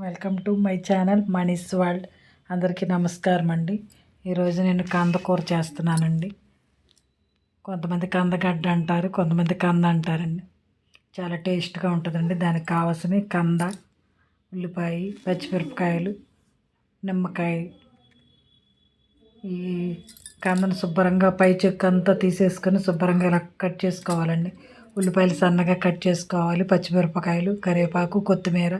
Welcome to my channel Mani's world. అందరికీ నమస్కారం అండి. ఈరోజు నేను కందకూర చేస్తున్నానండి. కొంతమంది కందగడ్డ అంటారు కొంతమంది కంద అంటారండి. చాలా టేస్ట్గా ఉంటుందండి. దానికి కావాల్సిన కంద ఉల్లిపాయ పచ్చిమిరపకాయలు నిమ్మకాయ. ఈ కందను శుభ్రంగా పై చెక్క అంతా తీసేసుకొని శుభ్రంగా ఇలా కట్ చేసుకోవాలండి. ఉల్లిపాయలు సన్నగా కట్ చేసుకోవాలి. పచ్చిమిరపకాయలు కరివేపాకు కొత్తిమీర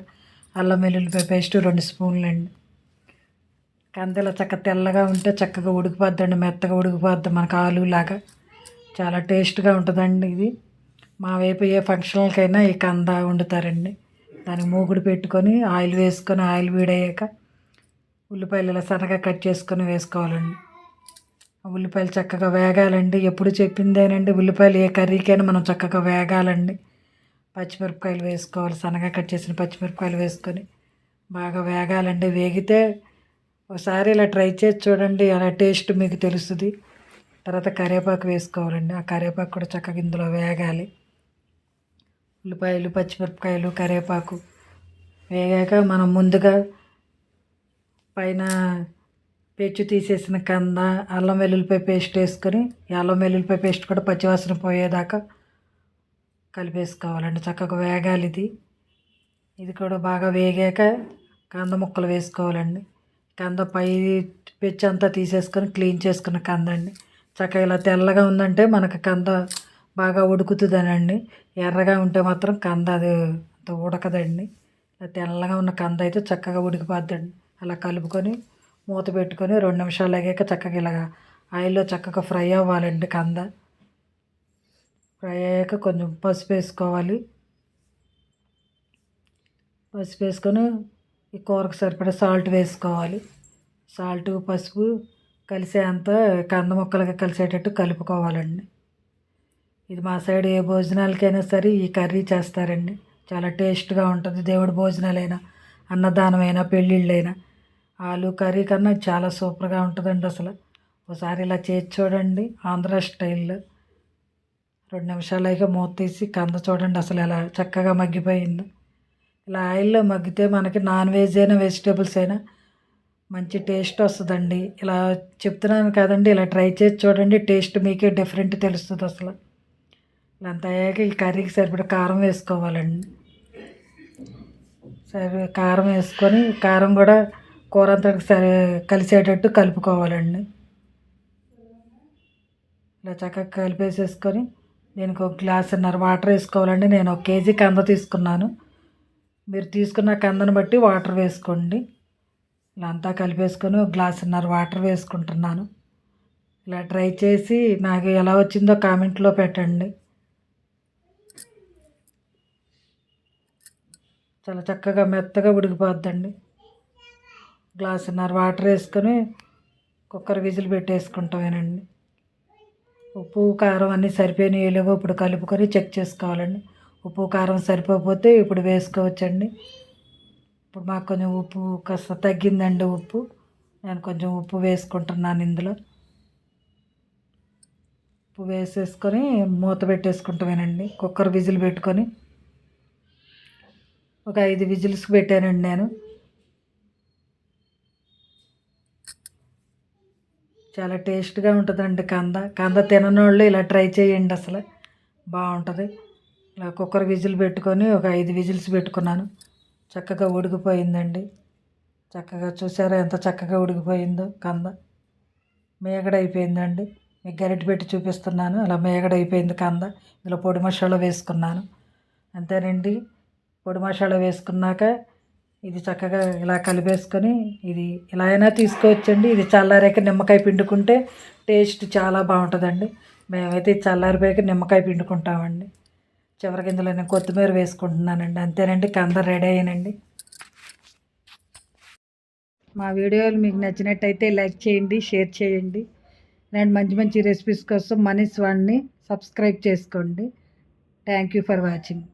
అల్లం వెల్లుల్లిపాయ పేస్ట్ రెండు స్పూన్లు అండి. కందెల చక్క తెల్లగా ఉంటే చక్కగా ఉడికిపోద్దండి మెత్తగా ఉడికిపోద్ది మనకు ఆలులాగా. చాలా టేస్ట్గా ఉంటుందండి ఇది. మా వైపు ఏ ఫంక్షన్లకైనా ఈ కంద వండుతారండి. దానికి మూగుడు పెట్టుకొని ఆయిల్ వేసుకొని ఆయిల్ వేడయ్యాక ఉల్లిపాయలు ఇలా సన్నగా కట్ చేసుకొని వేసుకోవాలండి. ఉల్లిపాయలు చక్కగా వేగాలండి. ఎప్పుడు చెప్పిందేనండి? ఉల్లిపాయలు ఏ కర్రీకైనా మనం చక్కగా వేగాలండి. పచ్చిమిరపకాయలు వేసుకోవాలి. సన్నగా కట్ చేసిన పచ్చిమిరపకాయలు వేసుకొని బాగా వేగాలండి. వేగితే ఒకసారి ఇలా ట్రై చేసి చూడండి. అలా టేస్ట్ మీకు తెలుస్తుంది. తర్వాత కరివేపాకు వేసుకోవాలండి. ఆ కరివేపాకు కూడా చక్కగా ఇందులో వేగాలి. ఉల్లిపాయలు పచ్చిమిరపకాయలు కరివేపాకు వేగాక మనం ముందుగా పైన పెచ్చు తీసేసిన కంద అల్లం వెల్లుల్లిపాయ పేస్ట్ వేసుకొని అల్లం వెల్లుల్లిపాయ పేస్ట్ కూడా పచ్చివాసన పోయేదాకా కలిపేసుకోవాలండి. చక్కగా వేగాలి ఇది. ఇది కూడా బాగా వేగాక కంద ముక్కలు వేసుకోవాలండి. కంద పై పిచ్చి అంతా తీసేసుకొని క్లీన్ చేసుకున్న కంద అండి. చక్కగా ఇలా తెల్లగా ఉందంటే మనకు కంద బాగా ఉడుకుతుందనండి. ఎర్రగా ఉంటే మాత్రం కంద అది అంత ఉడకదండి. ఇలా తెల్లగా ఉన్న కంద అయితే చక్కగా ఉడికిపోద్దండి. అలా కలుపుకొని మూత పెట్టుకొని రెండు నిమిషాలు అయ్యాక చక్కగా ఇలాగా ఆయిల్లో చక్కగా ఫ్రై అవ్వాలండి కంద. ఫ్రై అయ్యాక కొంచెం పసుపు వేసుకోవాలి. పసుపు వేసుకొని ఈ కూరకు సరిపడా సాల్ట్ వేసుకోవాలి. సాల్ట్ పసుపు కలిసేంత కంద ముక్కలుగా కలిసేటట్టు కలుపుకోవాలండి. ఇది మా సైడ్ ఏ భోజనాలకైనా సరే ఈ కర్రీ చేస్తారండి. చాలా టేస్ట్గా ఉంటుంది దేవుడి భోజనాలైనా అన్నదానమైనా పెళ్ళిళ్ళైనా. ఆలు కర్రీ కన్నా చాలా సూపర్గా ఉంటుందండి అసలు. ఒకసారి ఇలా చేసి చూడండి ఆంధ్ర స్టైల్లో. రెండు నిమిషాలు అయితే మూత తీసి కంద చూడండి అసలు ఎలా చక్కగా మగ్గిపోయింది. ఇలా ఆయిల్లో మగ్గితే మనకి నాన్ వెజ్ అయినా వెజిటేబుల్స్ అయినా మంచి టేస్ట్ వస్తుందండి. ఇలా చెప్తున్నాను కదండి ఇలా ట్రై చేసి చూడండి టేస్ట్ మీకే డిఫరెంట్ తెలుస్తుంది అసలు. ఇలా అంత అయ్యాక ఈ కర్రీకి సరిపడా కారం వేసుకోవాలండి. సరే కారం వేసుకొని కారం కూడా కూర అంతా సరి కలిసేటట్టు కలుపుకోవాలండి. ఇలా చక్కగా కలిపేసేసుకొని దీనికి ఒక గ్లాసున్నర వాటర్ వేసుకోవాలండి. నేను ఒక కేజీ కంద తీసుకున్నాను. మీరు తీసుకున్న కందను బట్టి వాటర్ వేసుకోండి. ఇలా అంతా కలిపేసుకొని ఒక గ్లాసున్నర వాటర్ వేసుకుంటున్నాను. ఇలా ట్రై చేసి నాకు ఎలా వచ్చిందో కామెంట్లో పెట్టండి. చాలా చక్కగా మెత్తగా ఉడికిపోద్దండి. గ్లాసున్నర వాటర్ వేసుకొని కుక్కర్ విజిల్ పెట్టేసుకుంటామేనండి. ఉప్పు కారం అన్నీ సరిపోయినాయో. లేవో ఇప్పుడు కలుపుకొని చెక్ చేసుకోవాలండి. ఉప్పు కారం సరిపోకపోతే ఇప్పుడు వేసుకోవచ్చండి. ఇప్పుడు మాకు కొంచెం ఉప్పు కాస్త తగ్గిందండి ఉప్పు. నేను కొంచెం ఉప్పు వేసుకుంటున్నాను ఇందులో. ఉప్పు వేసేసుకొని మూత పెట్టేసుకుంటామేనండి కుక్కర్ విజిల్ పెట్టుకొని ఒక ఐదు విజిల్స్ పెట్టానండి నేను. చాలా టేస్ట్గా ఉంటుందండి కంద. కంద తినని వాళ్ళు ఇలా ట్రై చేయండి అసలు. బాగుంటుంది ఇలా కుక్కర్ విజిల్ పెట్టుకొని ఒక ఐదు విజిల్స్ పెట్టుకున్నాను. చక్కగా ఉడికిపోయిందండి. చక్కగా చూసారా ఎంత చక్కగా ఉడికిపోయిందో కంద. మేగడ అయిపోయిందండి మీకు గరిటె పెట్టి చూపిస్తున్నాను. అలా మేగడ అయిపోయింది కంద. ఇందులో పొడి మసాలా వేసుకున్నాను. అంతేనండి. పొడి మసాలా వేసుకున్నాక ఇది చక్కగా ఇలా కలిపేసుకొని ఇది ఇలా అయినా తీసుకోవచ్చండి. ఇది చల్లారాక నిమ్మకాయ పిండుకుంటే టేస్ట్ చాలా బాగుంటుందండి. మేమైతే చల్లారిపోయాక నిమ్మకాయ పిండుకుంటామండి. చివరి గింజలో నేను కొత్తిమీర వేసుకుంటున్నానండి. అంతేనండి కంద రెడీ అయ్యానండి. మా వీడియోలు మీకు నచ్చినట్టయితే లైక్ చేయండి షేర్ చేయండి. నేను మంచి మంచి రెసిపీస్ కోసం మనీస్ వాడిని సబ్స్క్రైబ్ చేసుకోండి. Thank you for watching.